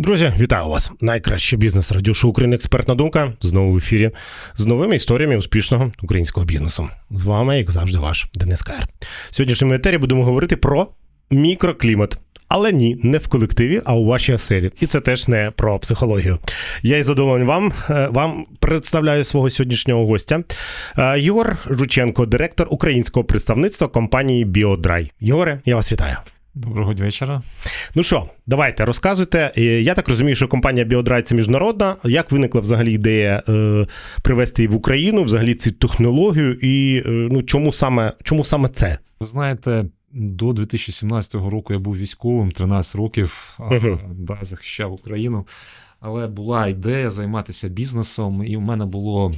Друзі, вітаю вас! Найкраще бізнес радіошоу України Експертна думка знову в ефірі з новими історіями успішного українського бізнесу. З вами, як завжди, ваш Денис Каєр. В сьогоднішньому етері будемо говорити про мікроклімат. Але ні, не в колективі, а у вашій оселі. І це теж не про психологію. Я із задоволенням вам е, вам представляю свого сьогоднішнього гостя. Е, Єгор Жученко, директор українського представництва компанії Біодрай. Єгоре, я вас вітаю. Доброго вечора. Ну що, давайте розказуйте. Я так розумію, що компанія Біодрай це міжнародна. Як виникла взагалі ідея е, привезти її в Україну, взагалі цю технологію, і е, ну чому саме чому саме це? Ви знаєте, до 2017 року я був військовим, 13 років Мгм. да, захищав Україну. Але була ідея займатися бізнесом, і в мене було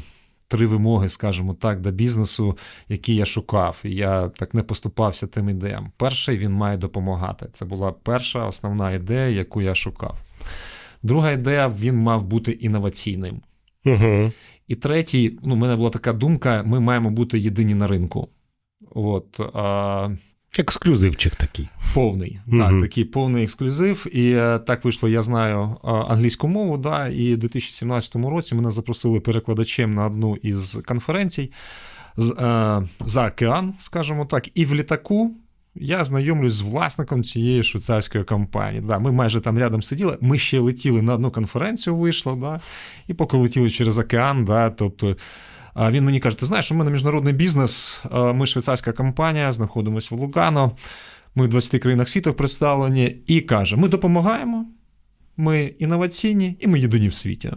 три вимоги, скажімо так, до бізнесу, які я шукав. І я так не поступався тим ідеям. Перший він має допомагати. Це була перша основна ідея, яку я шукав. Друга ідея він мав бути інноваційним. Угу. І третій, ну, в мене була така думка: ми маємо бути єдині на ринку. От, а, Ексклюзивчик такий. повний, Мгм. так, такий повний ексклюзив. І е, так вийшло, я знаю англійську мову. Да, і в 2017 році мене запросили перекладачем на одну із конференцій з, е, за океан, скажімо так, і в літаку. Я знайомлюсь з власником цієї швейцарської компанії. Да, ми майже там рядом сиділи. Ми ще летіли на одну конференцію, вийшло, да, і поки летіли через океан, да, тобто. Він мені каже: ти знаєш, у мене міжнародний бізнес, ми швейцарська компанія, знаходимося в Лугано, ми в 20 країнах світу представлені, і каже: ми допомагаємо, ми інноваційні і ми єдині в світі.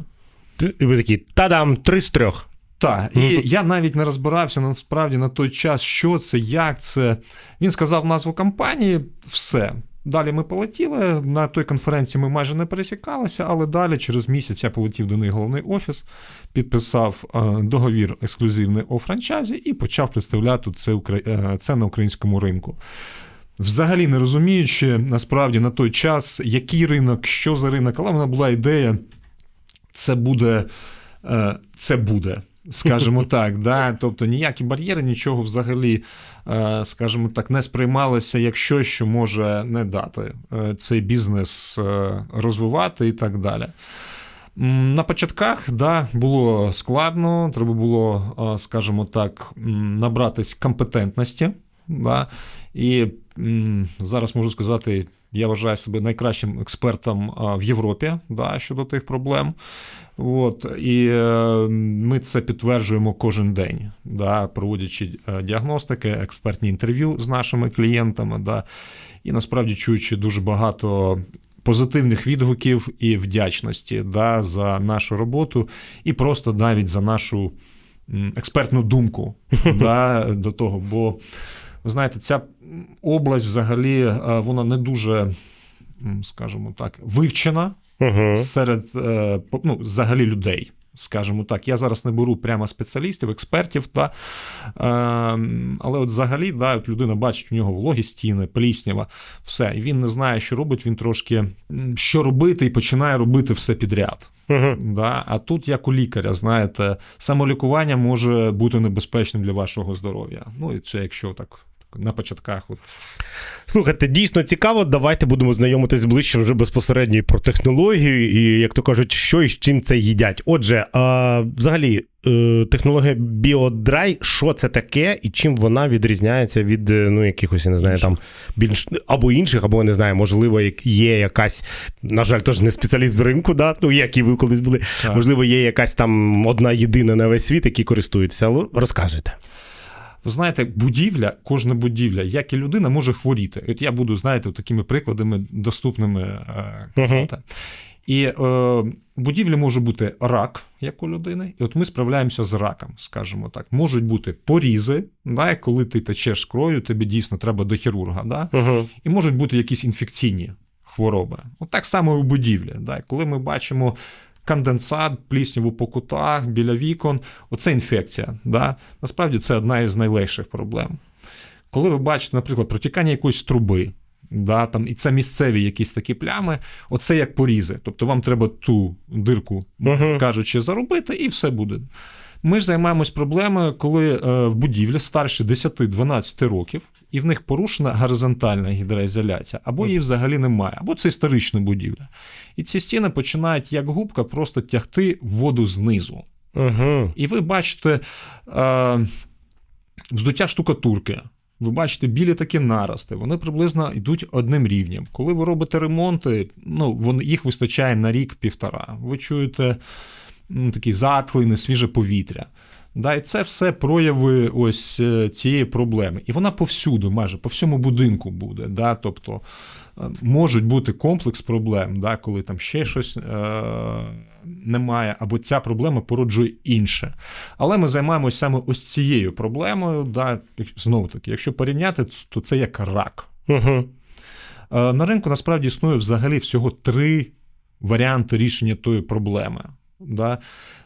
І ви такі та-дам, три з трьох. Так, і я навіть не розбирався насправді на той час, що це, як це. Він сказав назву компанії, все. Далі ми полетіли. На той конференції ми майже не пересікалися, але далі, через місяць, я полетів до них головний офіс, підписав е, договір ексклюзивний у франчайзі і почав представляти це, е, це на українському ринку. Взагалі не розуміючи насправді на той час, який ринок, що за ринок, але в мене була ідея, це буде. е, Це буде. Скажімо так, да? тобто ніякі бар'єри, нічого взагалі, е, скажімо так, не сприймалося як щось, що може не дати е, цей бізнес е, розвивати і так далі. На початках да, було складно, треба було, скажімо так, набратись компетентності. Да, і зараз можу сказати, я вважаю себе найкращим експертом в Європі да, щодо тих проблем. От, і е, ми це підтверджуємо кожен день, да, проводячи е, діагностики, експертні інтерв'ю з нашими клієнтами. Да, і насправді чуючи дуже багато позитивних відгуків і вдячності да, за нашу роботу, і просто навіть за нашу експертну думку да, до того. Бо ви знаєте, ця область взагалі е, вона не дуже, скажімо так, вивчена Угу. серед е, ну, взагалі людей. Скажімо так, я зараз не беру прямо спеціалістів, експертів, та, е, але от взагалі да, от людина бачить у нього вологі стіни, пліснява, все. І він не знає, що робить, він трошки що робити, і починає робити все підряд. Угу. Да? А тут, як у лікаря, знаєте, самолікування може бути небезпечним для вашого здоров'я. Ну і це якщо так на початках. Слухайте, дійсно цікаво. Давайте будемо знайомитись ближче вже безпосередньо і про технологію, і як то кажуть, що і з чим це їдять. Отже, а, взагалі, е, технологія BioDry, що це таке, і чим вона відрізняється від е, ну, якихось, я не знаю, там більш або інших, або не знаю, можливо, є якась, на жаль, теж не спеціаліст з ринку, да? ну, які ви колись були. Так. Можливо, є якась там одна єдина на весь світ, які користуються. Але розказуйте. Ви знаєте, будівля, кожна будівля, як і людина, може хворіти. От я буду, знаєте, такими прикладами доступними е, казати. І е, будівлі може бути рак, як у людини, і от ми справляємося з раком, скажімо так. Можуть бути порізи, да, коли ти течеш з кров'ю, тобі дійсно треба до хірурга. Да? Угу. І можуть бути якісь інфекційні хвороби. От так само і у будівлі. Да? Коли ми бачимо конденсат, пліснів у покутах, біля вікон, оце інфекція. Да? Насправді це одна із найлегших проблем. Коли ви бачите, наприклад, протікання якоїсь труби, да, там, і це місцеві якісь такі плями, оце як порізи. Тобто вам треба ту дирку, Мгм. кажучи, заробити, і все буде. Ми ж займаємось проблемою, коли е, в будівлі старше 10-12 років, і в них порушена горизонтальна гідроізоляція, або її взагалі немає, або це історична будівля. І ці стіни починають як губка просто тягти воду знизу. Угу. І ви бачите е, вздуття штукатурки. Ви бачите білі такі нарости, вони приблизно йдуть одним рівнем. Коли ви робите ремонти, ну, вони, їх вистачає на рік-півтора. Ви чуєте м, такий затхлий, несвіже повітря. Да, і це все прояви ось е, цієї проблеми. І вона повсюду, майже по всьому будинку буде. Да? Тобто е, можуть бути комплекс проблем, да? коли там ще щось е- немає, або ця проблема породжує інше. Але ми займаємося саме ось цією проблемою. Да? Знову таки, якщо порівняти, то це як рак. Угу. Е, На ринку насправді існує взагалі всього три варіанти рішення тої проблеми. Да?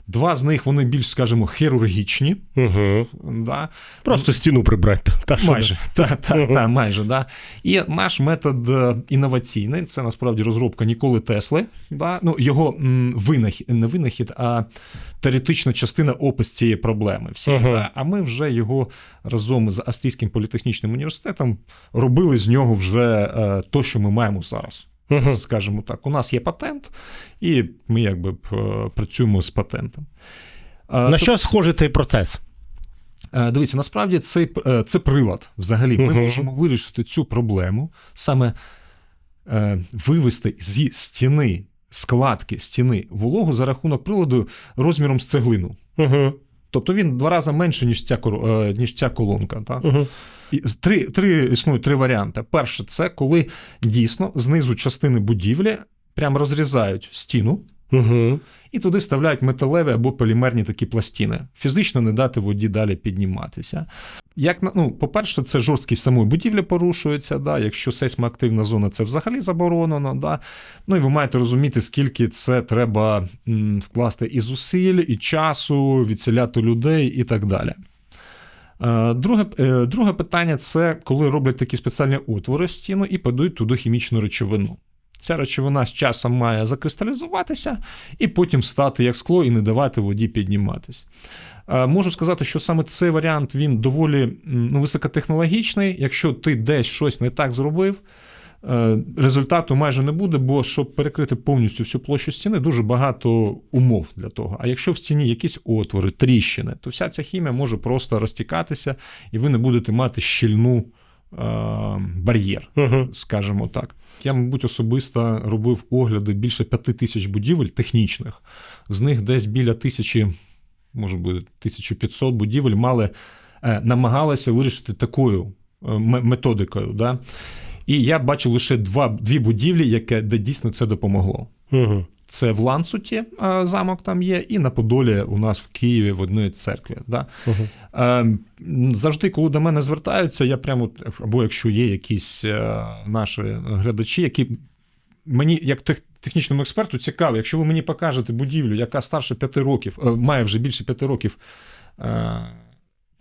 Два з них вони більш, скажімо, хірургічні. Угу. Да? Просто стіну прибрати. Та, Майже, та, та, та, майже, да. І наш метод е, інноваційний, це насправді розробка Ніколи Тесли. Да? Ну, його м, винахід, не винахід, а теоретична частина опис цієї проблеми. Всі, Ага. да? А ми вже його разом з Австрійським політехнічним університетом робили з нього вже е, то, що ми маємо зараз. Угу. Скажімо так, у нас є патент, і ми якби е, працюємо з патентом. Е, На що схожий цей процес? Е, Дивіться, насправді це, е, це прилад. Взагалі, ми Мгм. можемо вирішити цю проблему, саме вивести зі стіни, складки стіни вологу за рахунок приладу розміром з цеглину. Угу. Тобто він два рази менше, ніж ця, е, ніж ця колонка. Так? Угу. Три, три існують три варіанти. Перше, це коли дійсно знизу частини будівлі прям розрізають стіну. Угу. І туди вставляють металеві або полімерні такі пластини. Фізично не дати воді далі підніматися. Як ну, по-перше, це жорсткість самої будівлі порушується. Да? Якщо сейсмоактивна зона, це взагалі заборонено. Да? Ну і ви маєте розуміти, скільки це треба вкласти і зусиль, і часу, відселяти людей і так далі. Е, Друге, е, друге питання це коли роблять такі спеціальні отвори в стіну і подають туди хімічну речовину. Ця речовина з часом має закристалізуватися і потім стати як скло і не давати воді підніматись. Е, Можу сказати, що саме цей варіант він доволі ну, високотехнологічний. Якщо ти десь щось не так зробив, е, результату майже не буде, бо щоб перекрити повністю всю площу стіни, дуже багато умов для того. А якщо в стіні якісь отвори, тріщини, то вся ця хімія може просто розтікатися, і ви не будете мати щільну бар'єр Угу. скажімо так. Я, мабуть, особисто робив огляди більше п'яти тисяч будівель технічних. З них десь біля тисячі, може бути, 1500 будівель мали, е, намагалися вирішити такою е, методикою. Да? І я бачив лише два, дві будівлі, яке, де дійсно це допомогло. Угу. Це в Ланцуті е, замок там є, і на Подолі у нас в Києві в одній церкві. Да? Е, Завжди, коли до мене звертаються, я прямо, або якщо є якісь е, наші глядачі, які мені, як тех, технічному експерту, цікаво, якщо ви мені покажете будівлю, яка старше 5 років, е, має вже більше 5 років.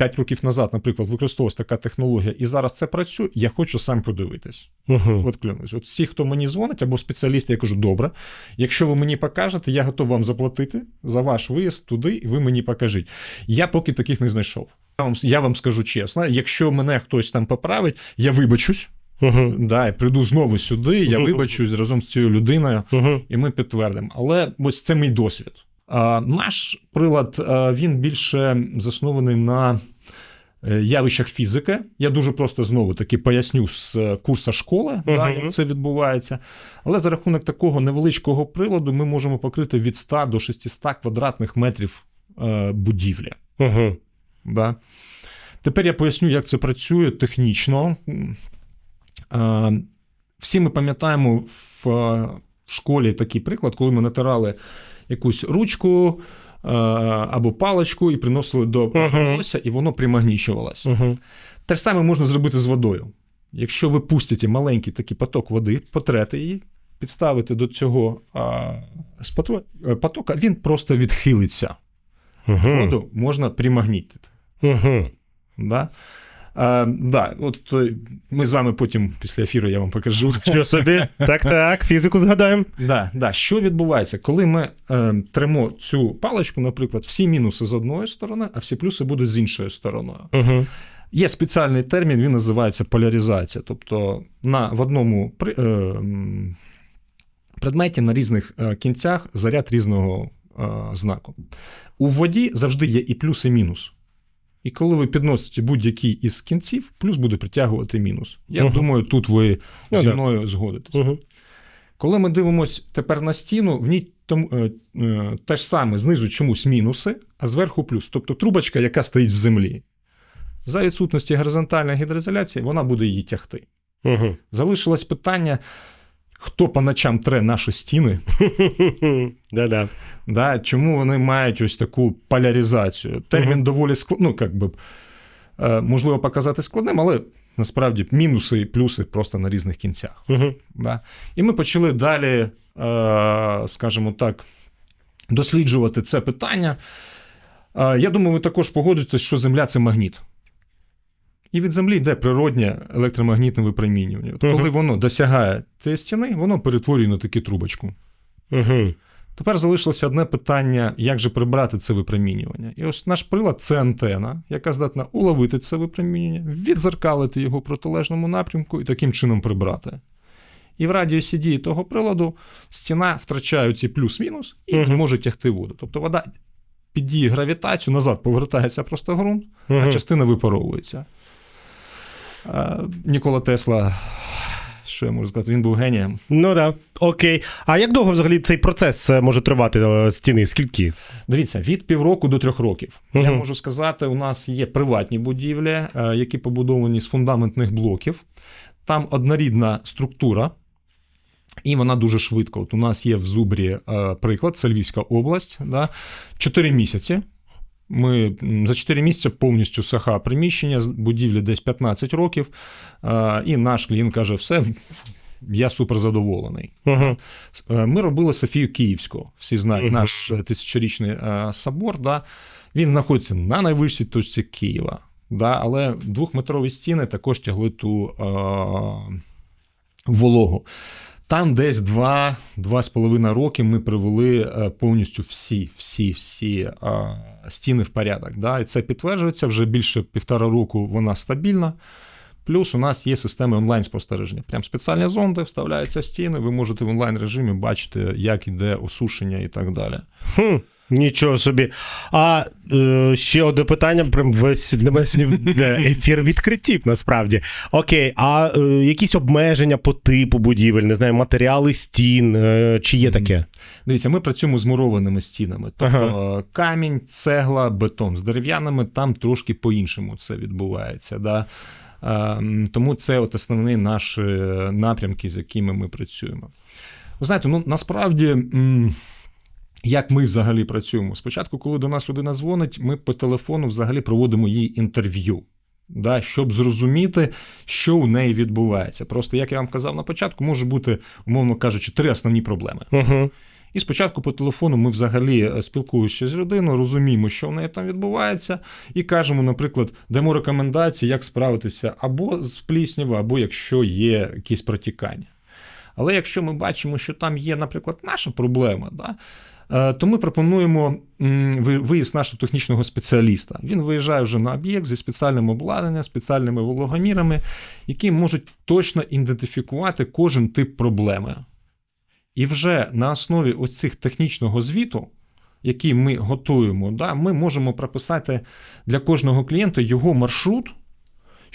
Е, 5 років назад, наприклад, використовувалася така технологія, і зараз це працює, я хочу сам подивитись. Угу. От клянусь. От всі, хто мені дзвонить, або спеціалісти, я кажу, добре. Якщо ви мені покажете, я готов вам заплатити за ваш виїзд туди, і ви мені покажіть. Я поки таких не знайшов. Я вам, я вам скажу чесно, якщо мене хтось там поправить, я вибачусь. Угу. Да, і прийду знову сюди, я вибачусь разом з цією людиною, Угу. і ми підтвердимо. Але ось це мій досвід. Наш прилад він більше заснований на е, явищах фізики. Я дуже просто знову таки поясню з е, курсу школи, да, як це відбувається. Але за рахунок такого невеличкого приладу ми можемо покрити від 100 до 600 квадратних метрів е, будівлі. Угу. Да. Тепер я поясню, як це працює технічно. Всі ми пам'ятаємо в школі такий приклад, коли ми натирали якусь ручку е, або паличку і приносили до волосся, і воно примагнічувалося. Те ж саме можна зробити з водою. Якщо ви пустите маленький такий поток води, потрете її, підставите до цього а, е, потока, він просто відхилиться. Угу. Воду можна примагнітити. Да? Е, да, от е, ми з вами потім після ефіру я вам покажу. Що собі? Так, так, фізику згадаємо. Да, да. Що відбувається, коли ми е, тримо цю паличку, наприклад, всі мінуси з одної сторони, а всі плюси будуть з іншої стороною. Угу. Є спеціальний термін, він називається поляризація. Тобто на, в одному при, е, предметі на різних е, кінцях заряд різного е, знаку. У воді завжди є і плюс, і мінус. І коли ви підносите будь-який із кінців, плюс буде притягувати мінус. Я Мгм. думаю, тут ви Ну, зі да. мною згодитесь. Угу. Коли ми дивимося тепер на стіну, в ній там, е, е, те ж саме знизу чомусь мінуси, а зверху плюс. Тобто трубочка, яка стоїть в землі. За відсутності горизонтальної гідроізоляції, вона буде її тягти. Угу. Залишилось питання, хто по ночам тре наші стіни, Да-да. да, чому вони мають ось таку поляризацію. Термін доволі склад... ну, як би, е, можливо показати складним, але насправді мінуси і плюси просто на різних кінцях. Да. І ми почали далі, е, скажімо так, досліджувати це питання. Е, Я думаю, ви також погодитесь, що Земля це магніт. І від Землі йде природнє електромагнітне випромінювання. Мгм. Коли воно досягає цієї стіни, воно перетворює на таку трубочку. Угу. Тепер залишилося одне питання: як же прибрати це випромінювання? І ось наш прилад це антена, яка здатна уловити це випромінювання, відзеркалити його в протилежному напрямку і таким чином прибрати. І в радіусі дії того приладу стіна втрачає ці плюс-мінус і Мгм. може тягти воду. Тобто вода під дією гравітацію назад повертається просто ґрунт, а частина випаровується. Нікола Тесла, що я можу сказати, він був генієм. Ну да. Окей. А як довго взагалі цей процес е, може тривати е, стіни? Скільки? Дивіться, від півроку до трьох років. Я можу сказати, у нас є приватні будівлі, е, які побудовані з фундаментних блоків. Там однорідна структура, і вона дуже швидко. От у нас є в Зубрі е, приклад, це Львівська область. Да? Чотири місяці. Ми за 4 місяці повністю саха приміщення, будівлі десь 15 років. І наш клієнт каже: все, я супер задоволений. Е, Ми робили Софію Київську. Всі знають Мгм. наш е, тисячорічний е, собор. Да? Він знаходиться на найвищій точці Києва. Да? Але двохметрові стіни також тягли ту е, вологу. Там десь два, два з половиною роки ми привели е, повністю всі, всі, всі а, стіни в порядок. Да? І це підтверджується вже більше півтора року вона стабільна. Плюс у нас є системи онлайн-спостереження. Прям спеціальні зонди вставляються в стіни, ви можете в онлайн режимі бачити, як іде осушення і так далі. Хм, нічого собі. А е, ще одне питання. Прям весь для мене сьогодні для ефір відкриттів, насправді. Окей, а е, якісь обмеження по типу будівель, не знаю, матеріали стін, е, чи є таке? Дивіться, ми працюємо з мурованими стінами. Тобто Ага. е, камінь, цегла, бетон. З дерев'яними там трошки по-іншому це відбувається. Да? Е, Тому це от основні наші напрямки, з якими ми працюємо. Ви знаєте, ну насправді. м, Як ми взагалі працюємо? Спочатку, коли до нас людина дзвонить, ми по телефону взагалі проводимо їй інтерв'ю, да, щоб зрозуміти, що у неї відбувається. Просто, як я вам казав на початку, може бути, умовно кажучи, три основні проблеми. Угу. І спочатку по телефону ми взагалі е, спілкуючись з людиною, розуміємо, що в неї там відбувається, і кажемо, наприклад, даємо рекомендації, як справитися або з пліснявою, або якщо є якісь протікання. Але якщо ми бачимо, що там є, наприклад, наша проблема, да, то ми пропонуємо виїзд нашого технічного спеціаліста. Він виїжджає вже на об'єкт зі спеціальним обладнанням, спеціальними вологомірами, які можуть точно ідентифікувати кожен тип проблеми. І вже на основі оцих технічного звіту, який ми готуємо, да, ми можемо прописати для кожного клієнта його маршрут,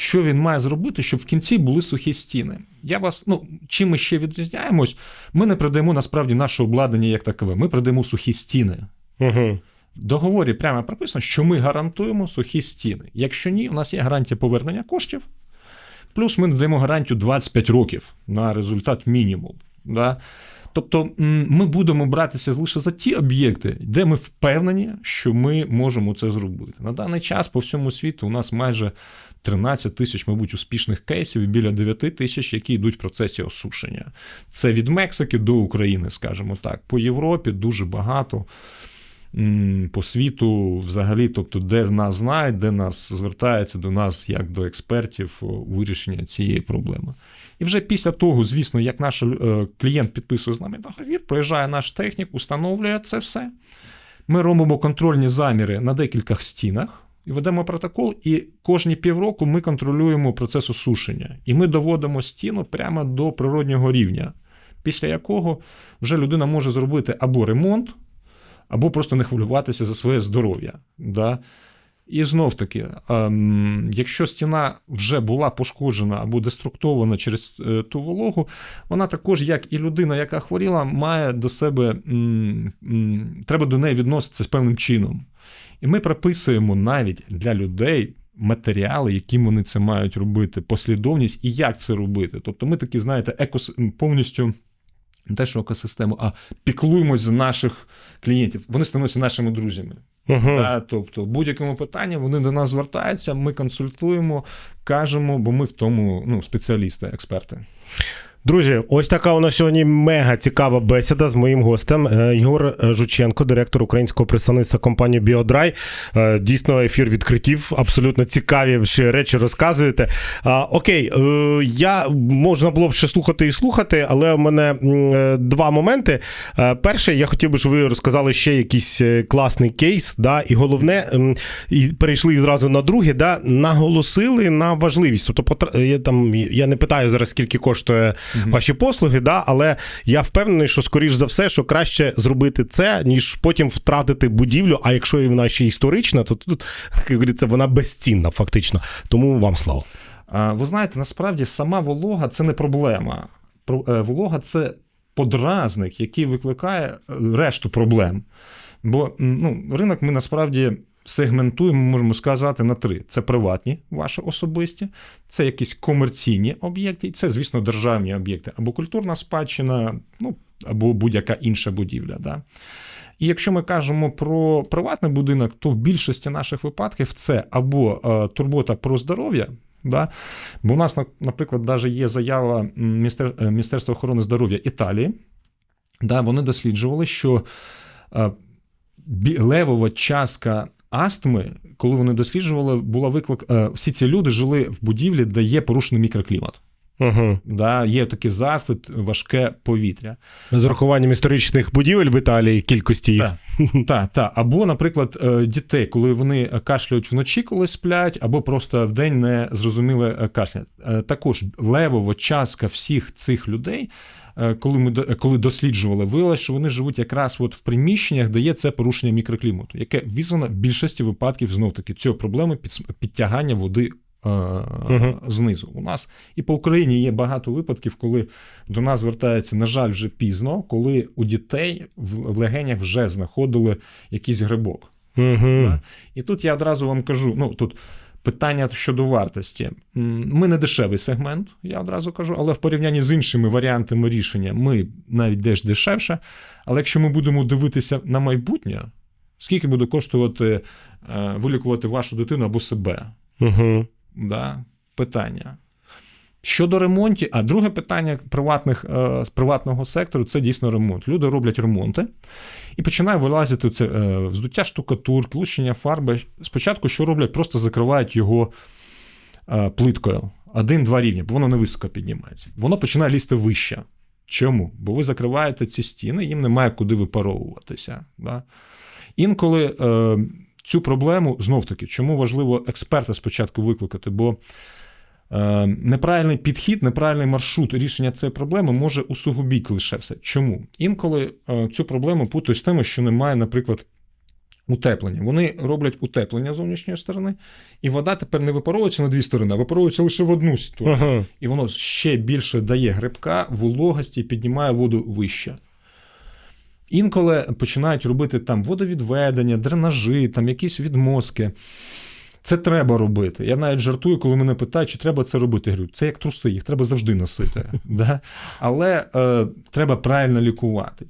що він має зробити, щоб в кінці були сухі стіни. Я вас, ну, чим ми ще відрізняємось, ми не продаємо насправді наше обладнання як такове, ми продаємо сухі стіни. Угу. В договорі прямо прописано, що ми гарантуємо сухі стіни. Якщо ні, у нас є гарантія повернення коштів, плюс ми надаємо гарантію 25 років на результат мінімум. Да? Тобто ми будемо братися лише за ті об'єкти, де ми впевнені, що ми можемо це зробити. На даний час по всьому світу у нас майже 13 тисяч, мабуть, успішних кейсів і біля 9 тисяч, які йдуть в процесі осушення. Це від Мексики до України, скажімо так. По Європі дуже багато. По світу, взагалі, тобто, де нас знають, де нас звертаються до нас як до експертів вирішення цієї проблеми. І вже після того, звісно, як наш е, клієнт підписує з нами договір, приїжджає наш технік, установлює це все. Ми робимо контрольні заміри на декількох стінах і ведемо протокол, і кожні півроку ми контролюємо процес осушення. І ми доводимо стіну прямо до природнього рівня, після якого вже людина може зробити або ремонт, або просто не хвилюватися за своє здоров'я. Да? І знов таки, ем, якщо стіна вже була пошкоджена або деструктована через е, ту вологу, вона також, як і людина, яка хворіла, має до себе треба до неї відноситися з певним чином. І ми прописуємо навіть для людей матеріали, яким вони це мають робити, послідовність і як це робити. Тобто, ми такі, знаєте, екос повністю. Не те, що екосистему, а піклуємось за наших клієнтів. Вони становляться нашими друзями. Угу. Та, тобто, в будь-якому питанні вони до нас звертаються, ми консультуємо, кажемо, бо ми в тому ну, спеціалісти, експерти. Друзі, ось така у нас сьогодні мега цікава бесіда з моїм гостем Е, Єгор Жученко, директор українського представництва компанії Біодрай. Е, Дійсно, ефір відкриттів, абсолютно цікаві ще речі розказуєте. Окей, е, я можна було б ще слухати і слухати, але у мене е, два моменти. Е, Перше, я хотів би, щоб ви розказали ще якийсь е, класний кейс. Да, і головне, і перейшли зразу на друге, да, наголосили на важливість. Тобто, я, там, я не питаю зараз, скільки коштує ваші послуги, да, але я впевнений, що скоріш за все, що краще зробити це, ніж потім втратити будівлю. А якщо вона ще історична, то тут як говориться, вона безцінна, фактично. Тому вам слово. Ви знаєте, насправді сама волога це не проблема. Е, Волога це подразник, який викликає е, решту проблем. Бо ну, ринок ми насправді сегментуємо, можемо сказати, на три: це приватні, ваші особисті, це якісь комерційні об'єкти, і це, звісно, державні об'єкти, або культурна спадщина, ну, або будь-яка інша будівля. Да? І якщо ми кажемо про приватний будинок, то в більшості наших випадків це або е, турбота про здоров'я. Да? Бо у нас, наприклад, навіть є заява е, Міністерства охорони здоров'я Італії. Да, вони досліджували, що е, левова частка астми, коли вони досліджували, була виклик. е, Всі ці люди жили в будівлі, де є порушений мікроклімат. Угу. Да, є такий захлит, важке повітря. З урахуванням історичних будівель в Італії, кількості їх. Так, так, так. Або, наприклад, е, дітей, коли вони кашляють вночі, коли сплять, або просто вдень не зрозуміли е, кашлять. Е, Також левова частка всіх цих людей, коли ми коли досліджували, виявилося, що вони живуть якраз от в приміщеннях, де є це порушення мікроклімату, яке визвано в більшості випадків знов таки цієї проблеми підтягання води. Е, Знизу у нас і по Україні є багато випадків, коли до нас звертається, на жаль, вже пізно, коли у дітей в легенях вже знаходили якийсь грибок. Угу. І тут я одразу вам кажу: ну тут питання щодо вартості. Ми не дешевий сегмент, я одразу кажу, але в порівнянні з іншими варіантами рішення ми навіть деж дешевше. Але якщо ми будемо дивитися на майбутнє, скільки буде коштувати е, вилікувати вашу дитину або себе? Угу. Да? Питання. Щодо ремонтів, а друге питання приватних, е, приватного сектору це дійсно ремонт. Люди роблять ремонти і починає вилазити це е, вздуття штукатурки, лущення фарби. Спочатку, що роблять, просто закривають його е, плиткою. Один-два рівні, бо воно не високо піднімається. Воно починає лізти вище. Чому? Бо ви закриваєте ці стіни, їм немає куди випаровуватися. Да? Інколи е, цю проблему знов таки, чому важливо експерта спочатку викликати? Бо е, неправильний підхід, неправильний маршрут рішення цієї проблеми може усугубити лише все. Чому? Інколи е, цю проблему путають з тим, що немає, наприклад, утеплення. Вони роблять утеплення зовнішньої сторони, і вода тепер не випаровується на дві сторони, а випаровується лише в одну сторону. Ага. І воно ще більше дає грибка, вологості і піднімає воду вище. Інколи починають робити там водовідведення, дренажі, там якісь відмозки. Це треба робити. Я навіть жартую, коли мене питають, чи треба це робити. Я говорю, це як труси, їх треба завжди носити. да? Але е, треба правильно лікувати.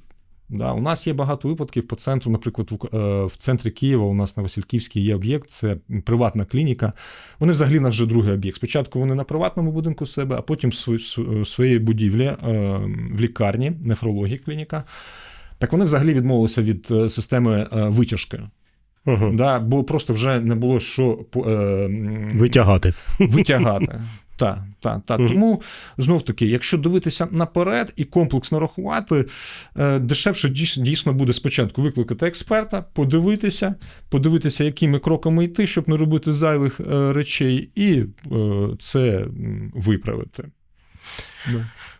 Да, у нас є багато випадків по центру, наприклад, в, е, в центрі Києва у нас на Васильківській є об'єкт, це приватна клініка. Вони взагалі на вже другий об'єкт. Спочатку вони на приватному будинку себе, а потім в св- своїй будівлі е, в лікарні, нефрології клініка. Так вони взагалі відмовилися від е, системи е, витяжки. Угу. Да, бо просто вже не було що е, Витягати. витягати. Так, так, так. Мгм. Тому знов таки, якщо дивитися наперед і комплексно рахувати, е, дешевше дійсно буде спочатку викликати експерта, подивитися, подивитися, якими кроками йти, щоб не робити зайвих е, речей, і е, це виправити.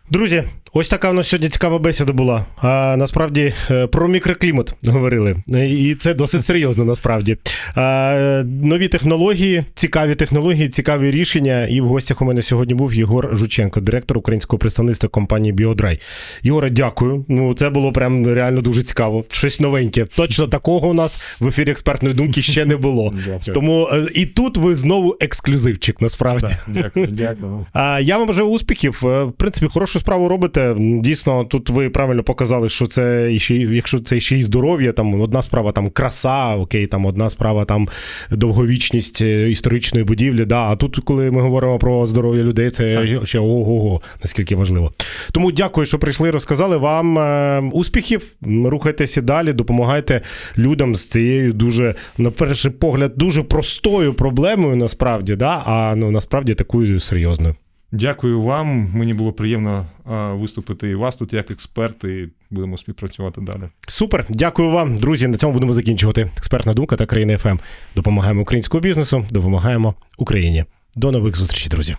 Друзі, ось така у нас сьогодні цікава бесіда була. А насправді е, про мікроклімат говорили. І це досить серйозно насправді. А, нові технології, цікаві технології, цікаві рішення. І в гостях у мене сьогодні був Єгор Жученко, директор українського представництва компанії Біодрай. Єгоре, дякую. Ну це було прям реально дуже цікаво. Щось новеньке. Точно такого у нас в ефірі експертної думки ще не було. Дякую. Тому е, і тут ви знову ексклюзивчик, насправді. Так, дякую, дякую. А я вам бажаю успіхів. Е, В принципі, хорошу справу робите. Дійсно, тут ви правильно показали, що це ще якщо це ще й здоров'я, там одна справа там краса, окей, там одна справа там довговічність е, історичної будівлі. Да, а тут, коли ми говоримо про здоров'я людей, це ще ого-го, наскільки важливо. Тому дякую, що прийшли, розказали вам е, успіхів. Рухайтеся далі, допомагайте людям з цією дуже, на перший погляд, дуже простою проблемою, насправді, да, а ну насправді такою серйозною. Дякую вам. Мені було приємно виступити і вас тут як експерт, і будемо співпрацювати далі. Супер, дякую вам, друзі. На цьому будемо закінчувати. Експертна думка та країна ФМ. Допомагаємо українському бізнесу, допомагаємо Україні. До нових зустрічей, друзі.